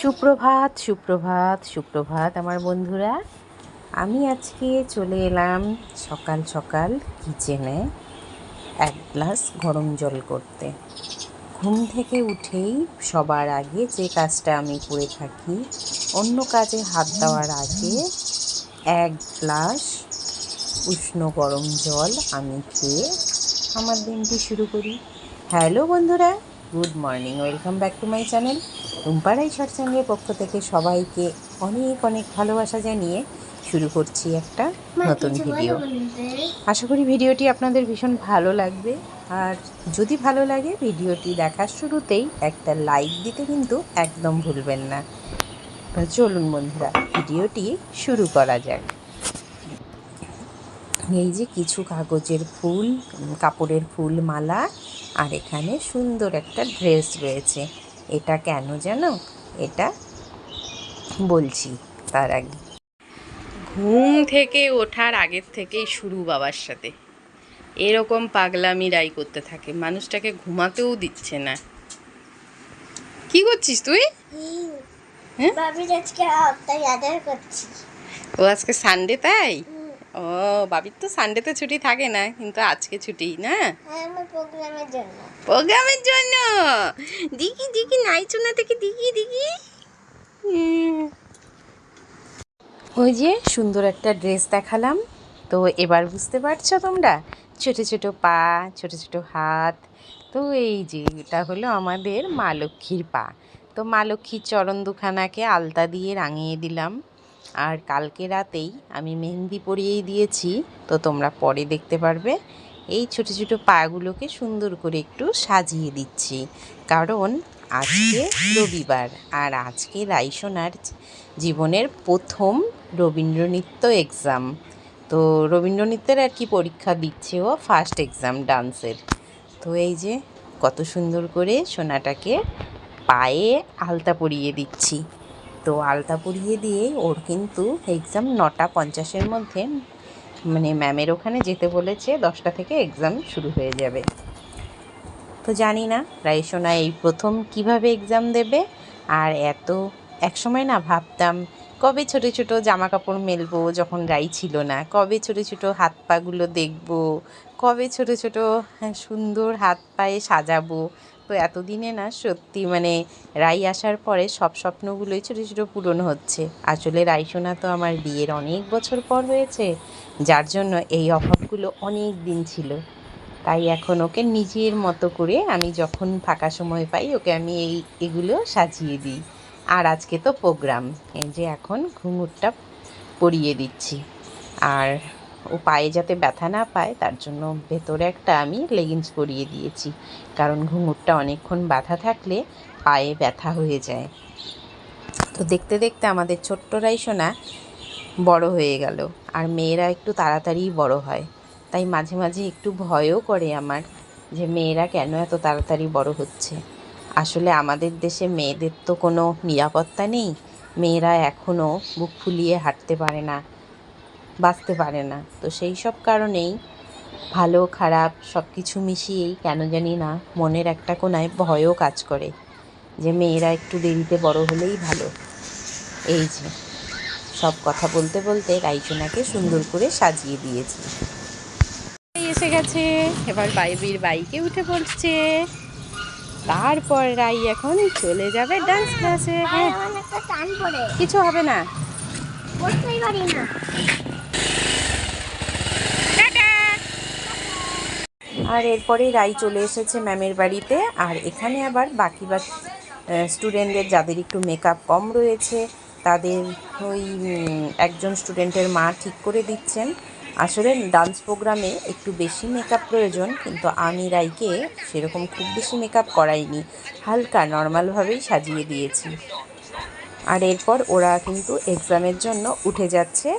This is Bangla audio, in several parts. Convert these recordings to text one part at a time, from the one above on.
সুপ্রভাত সুপ্রভাত সুপ্রভাত আমার বন্ধুরা। আমি আজকে চলে এলাম সকাল সকাল কিচেনে এক গ্লাস গরম জল করতে। ঘুম থেকে উঠেই সবার আগে যে কাজটা আমি করে থাকি, অন্য কাজে হাত দেওয়ার আগে এক গ্লাস উষ্ণ গরম জল আমি খেয়ে আমার দিনটি শুরু করি। হ্যালো বন্ধুরা, good morning, welcome back to my channel. টুম্পারাই সৎসঙ্গের পক্ষ থেকে সবাইকে অনেক অনেক ভালোবাসা জানিয়ে শুরু করছি একটা নতুন ভিডিও আশা করি ভিডিওটি আপনাদের ভীষণ ভালো লাগবে। আর যদি ভালো লাগে ভিডিওটি দেখার শুরুতেই একটা লাইক দিতে কিন্তু একদম ভুলবেন না। চলুন বন্ধুরা ভিডিওটি শুরু করা যাক। এই যে কিছু কাগজের ফুল কাপড়ের ফুল মালা আর এখানে সুন্দর একটা ড্রেস রয়েছে। এটা কেন জানো এটা বলছি তার আগে। ঘুম থেকে ওঠার আগের থেকেই শুরু বাবার সাথে। এরকম পাগলামি রাই করতে থাকে মানুষটাকে ঘুমাতেও দিচ্ছে না। কি করছিস তুই? হ্যাঁ? আজকে করছি। ও আজকে সানডে তাই? ও বাবির তো সানডেতে ছুটি থাকে না কিন্তু আজকে ছুটি না? হ্যাঁ প্রোগ্রামের জন্য। প্রোগ্রামের জন্য? দিকি দিকি নাইচো না থেকে দিকি দিকি। ওই যে সুন্দর একটা ড্রেস দেখালাম। তো এবার বুঝতে পারছ তোমরা? ছোট ছোট পা ছোট ছোট হাত। তো এই যে এটা হলো আমাদের মা লক্ষ্মীর পা। তো মা লক্ষ্মীর চরণ দুখানাকে আলতা দিয়ে রাঙিয়ে দিলাম। আর কালকে রাতেই আমি মেহেন্দি পরিয়েই দিয়েছি, তো তোমরা পরে দেখতে পারবে। এই ছোট ছোট পাগুলোকে সুন্দর করে একটু সাজিয়ে দিচ্ছি। কারণ আজকে রবিবার আর আজকে রাইসোনার জীবনের প্রথম রবীন্দ্রনৃত্য এক্সাম। তো রবীন্দ্রনৃত্যের আর কি পরীক্ষা দিচ্ছে ও ফার্স্ট এক্সাম ডান্সের। তো এই যে কত সুন্দর করে সোনাটাকে পায়ে আলতা পরিয়ে দিচ্ছি। তো আলতা পরিয়ে দিয়ে ওর কিন্তু এক্সাম নটা পঞ্চাশের মধ্যে মানে ম্যামের ওখানে যেতে বলেছে, দশটা থেকে এক্সাম শুরু হয়ে যাবে। তো জানি না রাইসোনা এই প্রথম কীভাবে এক্সাম দেবে? আর এত, একসময় না ভাবতাম, কবে ছোট ছোট জামা কাপড় মেলবো যখন রাই ছিল না? কবে ছোট ছোট হাত পাগুলো দেখব? কবে ছোট ছোট সুন্দর হাত পায়ে সাজাবো? তো এতদিনে না সত্যি মানে রাই আসার পরে সব স্বপ্নগুলোই ছোটো ছোটো পূরণ হচ্ছে। আসলে রাইসোনা তো আমার বিয়ের অনেক বছর পর হয়েছে, যার জন্য এই অভাবগুলো অনেক দিন ছিল। তাই এখন ওকে নিজের মতো করে আমি যখন ফাঁকা সময় পাই, ওকে আমি এই এগুলো সাজিয়ে দিই। আর আজকে তো প্রোগ্রাম, এই যে এখন ঘুঙুরটা পরিয়ে দিচ্ছি। আর ও পায়ে যাতে ব্যথা না পায়, তার জন্য ভেতরে একটা আমি লেগিংস পরিয়ে দিয়েছি। কারণ ঘুঙুরটা অনেকক্ষণ বাঁধা থাকলে পায়ে ব্যথা হয়ে যায়। তো দেখতে দেখতে আমাদের ছোট্ট রাইসোনা বড় হয়ে গেল আর মেয়েরা একটু তাড়াতাড়ি বড় হয়। তাই মাঝে মাঝে একটু ভয়ও করে আমার যে মেয়েরা কেন এত তাড়াতাড়ি বড় হচ্ছে। আসলে আমাদের দেশে মেয়েদের তো কোনো নিরাপত্তা নেই। মেয়েরা এখনও বুক ফুলিয়ে হাঁটতে পারে না। বাঁচতে পারে না। তো সেই সব কারণেই ভালো খারাপ সব কিছু মিশিয়েই কেন জানি না মনের একটা কোনায় ভয়ও কাজ করে যে মেয়েরা একটু দেরিতে বড় হলেই ভালো। এই যে সব কথা বলতে বলতে রাইচুনাকে সুন্দর করে সাজিয়ে দিয়েছি। এসে গেছে এবার বাইবির বাইকে উঠে পড়ছে। তারপর রাই এখন চলে যাবে ডান্স ক্লাসে হ্যাঁ একটা টান পড়ে। কিছু হবে না। বসতেই পারি না। আর এরপরে রাই চলে এসেছে ম্যামের বাড়িতে। আর এখানে আবার বাকি বা স্টুডেন্টদের যাদের একটু মেকআপ কম রয়েছে, তাদের ওই একজন স্টুডেন্টের মা ঠিক করে দিচ্ছেন। আসলে ডান্স প্রোগ্রামে একটু বেশি মেকআপ প্রয়োজন, কিন্তু আমি রাইকে সেরকম খুব বেশি মেকআপ করাইনি। হালকা নর্মালভাবেই সাজিয়ে দিয়েছি। আর এরপর ওরা কিন্তু এক্সামের জন্য উঠে যাচ্ছে।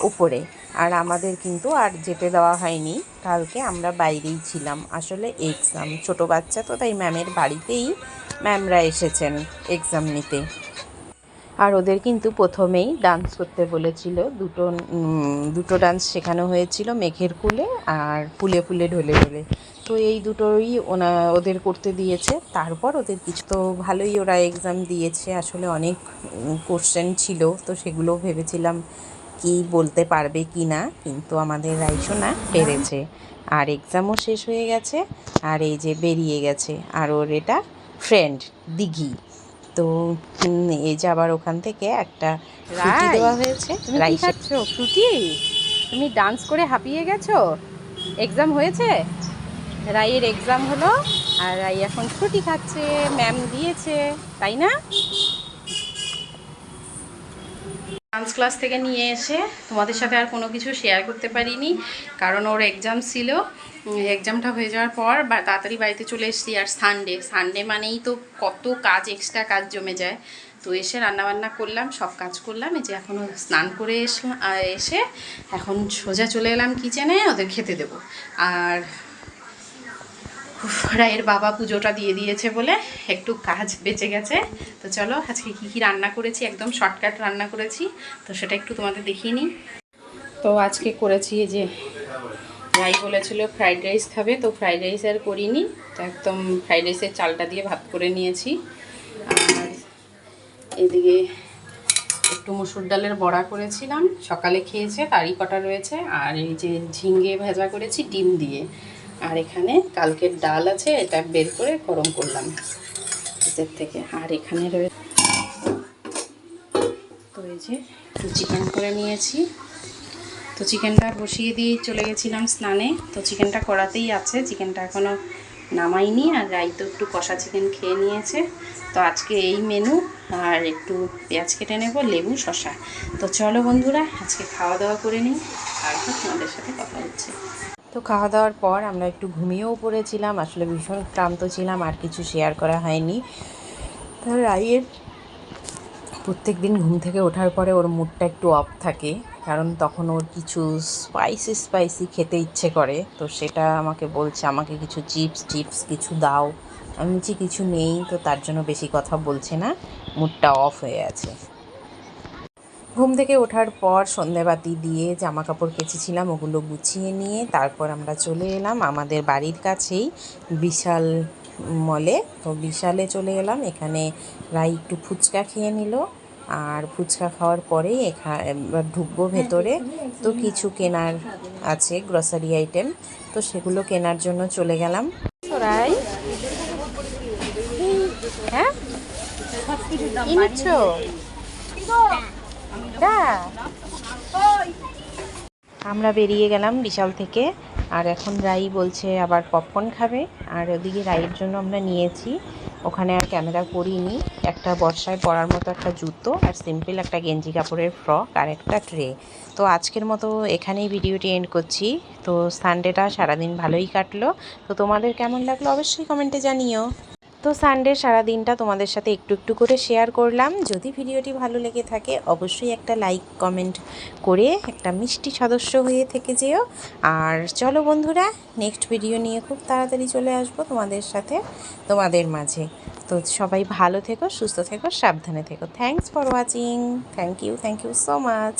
উপরে। আর আমাদের কিন্তু আর যেতে দেওয়া হয়নি। কালকে আমরা বাইরেই ছিলাম। আসলে এক্সাম ছোট বাচ্চা তো, তাই ম্যামের বাড়িতেই ম্যামরা এসেছেন এক্সাম নিতে। আর ওদের কিন্তু প্রথমেই ডান্স করতে বলেছিল। দুটো দুটো ডান্স শেখানো হয়েছিল মেঘের কুলে আর ফুলে ফুলে ঢলে ঢলে। তো এই দুটোই ওনা, ওদের করতে দিয়েছে। তারপর ওদের কিছু তো ভালোই ওরা এক্সাম দিয়েছে। আসলে অনেক কোশ্চেন ছিল। তো সেগুলো ভেবেছিলাম কি বলতে পারবে কি না কিন্তু আমাদের রাইসোনা পেরেছে। আর এক্সামও শেষ হয়ে গেছে আর এই যে বেরিয়ে গেছে আর ওর এটা ফ্রেন্ড দিঘি। তো এই যে আবার ওখান থেকে একটা দেওয়া হয়েছে খাচ্ছ? ফ্রুটি তুমি ডান্স করে হাঁপিয়ে গেছো? এক্সাম হয়েছে? রাইয়ের এক্সাম হলো আর রাই এখন ছুটি খাচ্ছে ম্যাম দিয়েছে তাই না? ডান্স ক্লাস থেকে নিয়ে এসে তোমাদের সাথে আর কোনো কিছু শেয়ার করতে পারিনি, কারণ ওর এক্সাম ছিল। এক্সামটা হয়ে যাওয়ার পর বা তাড়াতাড়ি বাড়িতে চলে এসেছি, আর সানডে সানডে মানেই তো কত কাজ এক্সট্রা কাজ জমে যায়। তো এসে রান্নাবান্না করলাম, সব কাজ করলাম, এই যে এখনও স্নান করে এসলাম এসে এখন সোজা চলে এলাম কিচেনে ওদের খেতে দেবো। আর রায়ের বাবা পুজোটা দিয়ে দিয়েছে বলে একটু কাজ বেঁচে গেছে। তো চলো আজকে কী কী রান্না করেছি, একদম শর্টকাট রান্না করেছি। তো সেটা একটু তোমাদের দেখিয়ে নিই। তো আজকে করেছি যে, রাই বলেছিল ফ্রাইড রাইস খাবে, তো ফ্রাইড রাইস আর করিনি। তো একদম ফ্রাইড রাইসের চালটা দিয়ে ভাত করে নিয়েছি। আর এদিকে একটু মুসুর ডালের বড়া করেছিলাম, সকালে খেয়েছে তারই কটা রয়েছে, আর এই যে ঝিঙ্গে ভেজা করেছি, ডিম দিয়ে। আর এখানে কালকের ডাল আছে, এটা বের করে গরম করলাম। ফ্রিজের থেকে আর এখানে রয়েছে তো এই যে একটু চিকেন করে নিয়েছি। তো চিকেনটা বসিয়ে দিয়ে চলে গেছিলাম স্নানে। তো চিকেনটা করাতেই আছে, চিকেনটা এখনও নামাইনি আর রাই তো একটু কষা চিকেন খেয়ে নিয়েছে। তো আজকে এই মেনু আর একটু পেঁয়াজ কেটে নেব, লেবু শশা তো চলো বন্ধুরা, আজকে খাওয়া দাওয়া করে নিই। তারপর তোমাদের সাথে কথা হচ্ছে। তো খাওয়া দাওয়ার পর আমরা একটু ঘুমিয়েও পড়েছিলাম, আসলে ভীষণ ক্লান্ত ছিলাম, আর কিছু শেয়ার করা হয়নি। তো রায়ের প্রত্যেক দিন ঘুম থেকে ওঠার পরে ওর মুডটা একটু অফ থাকে, কারণ তখন ওর কিছু স্পাইসি স্পাইসি খেতে ইচ্ছে করে। তো সেটা আমাকে বলছে, আমাকে কিছু চিপস টিপস কিছু দাও। আমি বলছি, কিছু নেই। তো তার জন্য বেশি কথা বলছে না মুডটা অফ হয়ে আছে। ঘুম থেকে ওঠার পর সন্ধেবাতি দিয়ে জামা কাপড় কেচেছিলাম ওগুলো গুছিয়ে নিয়ে তারপর আমরা চলে এলাম আমাদের বাড়ির কাছেই বিশাল মলে। তো বিশালে চলে এলাম এখানে রাই একটু ফুচকা খেয়ে নিল আর ফুচকা খাওয়ার পরেই এখানে ঢুকবো ভেতরে। তো কিছু কেনার আছে গ্রসারি আইটেম তো সেগুলো কেনার জন্য চলে গেলাম। রাই? হ্যাঁ? কি আমরা বেরিয়ে গেলাম বিশাল থেকে। আর এখন রাই বলছে আবার পপকর্ন খাবে। আর ওদিকে রাইয়ের জন্য আমরা নিয়েছি। ওখানে আর ক্যামেরা করিনি। একটা বর্ষায় পরার মতো একটা জুতো আর সিম্পল একটা গেঞ্জি কাপড়ের ফ্রক আর একটা ট্রে তো আজকের মতো এখানেই ভিডিওটি এন্ড করছি। তো সানডেটা সারাদিন ভালোই কাটলো। তো তোমাদের কেমন লাগল অবশ্যই কমেন্টে জানিও। তো সানডে সারা দিনটা তোমাদের সাথে একটু একটু করে শেয়ার করলাম। যদি ভিডিওটি ভালো লেগে থাকে, অবশ্যই একটা লাইক কমেন্ট করে একটা মিষ্টি সদস্য হয়ে থেকে যেও। আর চলো বন্ধুরা নেক্সট ভিডিও নিয়ে খুব তাড়াতাড়ি চলে আসব তোমাদের সাথে, তোমাদের মাঝে। তো সবাই ভালো থেকো, সুস্থ থেকো, সাবধানে থেকো। Thanks for watching thank you thank you so much